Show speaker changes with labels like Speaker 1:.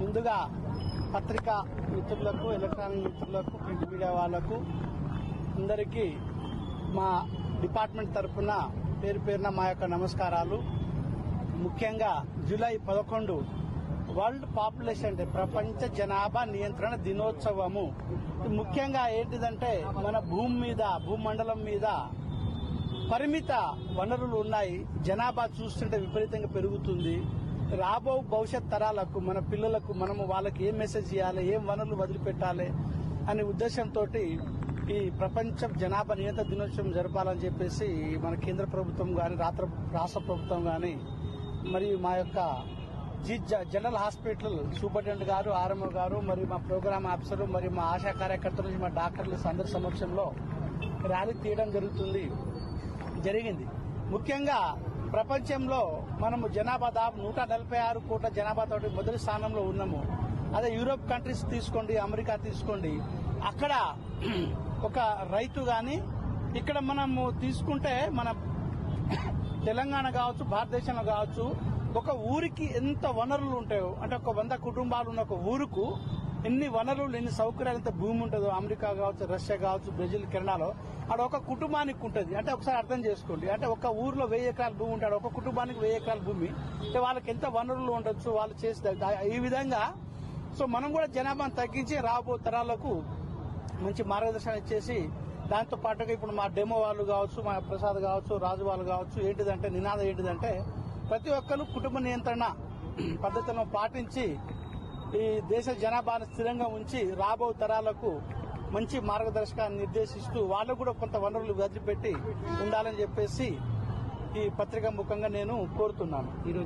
Speaker 1: ముందుగా పత్రికా మిత్రులకు ఎలక్ట్రానిక్ మిత్రులకు ప్రింట్ మీడియా వాళ్ళకు అందరికీ మా డిపార్ట్మెంట్ తరఫున పేరు పేరున మా యొక్క నమస్కారాలు. ముఖ్యంగా జూలై పదకొండు వరల్డ్ పాపులేషన్ డే ప్రపంచ జనాభా నియంత్రణ దినోత్సవము. ముఖ్యంగా ఏంటిదంటే మన భూమి మీద భూమండలం మీద పరిమిత వనరులు ఉన్నాయి. జనాభా చూస్తుంటే విపరీతంగా పెరుగుతుంది. రాబో భవిష్యత్ తరాలకు మన పిల్లలకు మనము వాళ్ళకి ఏం మెసేజ్ ఇవ్వాలి ఏం వనరులు వదిలిపెట్టాలి? అనే ఉద్దేశంతో ఈ ప్రపంచ జనాభా నియంత్రణ దినోత్సవం జరపాలని చెప్పేసి మన కేంద్ర ప్రభుత్వం కానీ రాష్ట్ర రాష్ట్ర ప్రభుత్వం కానీ మరియు మా యొక్క జి జ- జనరల్ హాస్పిటల్ సూపరింటెండెంట్ గారు ఆర్ఎంఓ గారు మరియు మా ప్రోగ్రామ్ ఆఫీసర్ మరియు మా ఆశా కార్యకర్తల నుంచి మా డాక్టర్లు అందరి సమక్షంలో ర్యాలీ తీయడం జరుగుతుంది. జరిగింది. ముఖ్యంగా ప్రపంచంలో మనము జనాభా దాదాపు నూట నలభై ఆరు కోట్ల జనాభాతో మొదటి స్థానంలో ఉన్నాము. అదే యూరోప్ కంట్రీస్ తీసుకోండి అమెరికా తీసుకోండి. అక్కడ ఒక రైతు గాని ఇక్కడ మనము తీసుకుంటే మన తెలంగాణ కావచ్చు భారతదేశంలో కావచ్చు ఒక ఊరికి ఎంత వనరులు ఉంటాయో అంటే ఒక వంద కుటుంబాలు ఉన్న ఒక ఊరుకు ఎన్ని వనరులు ఎన్ని సౌకర్యాలు ఎంత భూమి ఉంటుందో అమెరికా కావచ్చు రష్యా కావచ్చు బ్రెజిల్ కెనడాలో అక్కడ ఒక కుటుంబానికి ఉంటుంది. అంటే ఒకసారి అర్థం చేసుకోండి. అంటే ఒక ఊర్లో వెయ్యి ఎకరాల భూమి ఉంటాడు ఒక కుటుంబానికి వెయ్యి ఎకరాల భూమి అంటే వాళ్ళకి ఎంత వనరులు ఉండొచ్చు వాళ్ళు చేసే ఈ విధంగా. సో మనం కూడా జనాభాను తగ్గించి రాబో తరాలకు మంచి మార్గదర్శనం ఇచ్చేసి దాంతో పాటుగా ఇప్పుడు మా డెమో వాళ్ళు కావచ్చు మా ప్రసాద్ కావచ్చు రాజు వాళ్ళు కావచ్చు ఏంటిదంటే నినాదం ఏంటిదంటే ప్రతి ఒక్కరు కుటుంబ నియంత్రణ పద్ధతులను పాటించి ఈ దేశ జనాభాను స్థిరంగా ఉంచి రాబో తరాలకు మంచి మార్గదర్శకాన్ని నిర్దేశిస్తూ వాళ్ళకు కూడా కొంత వనరులు వదిలిపెట్టి ఉండాలని చెప్పేసి ఈ పత్రిక ముఖంగా నేను కోరుతున్నాను. ఈరోజు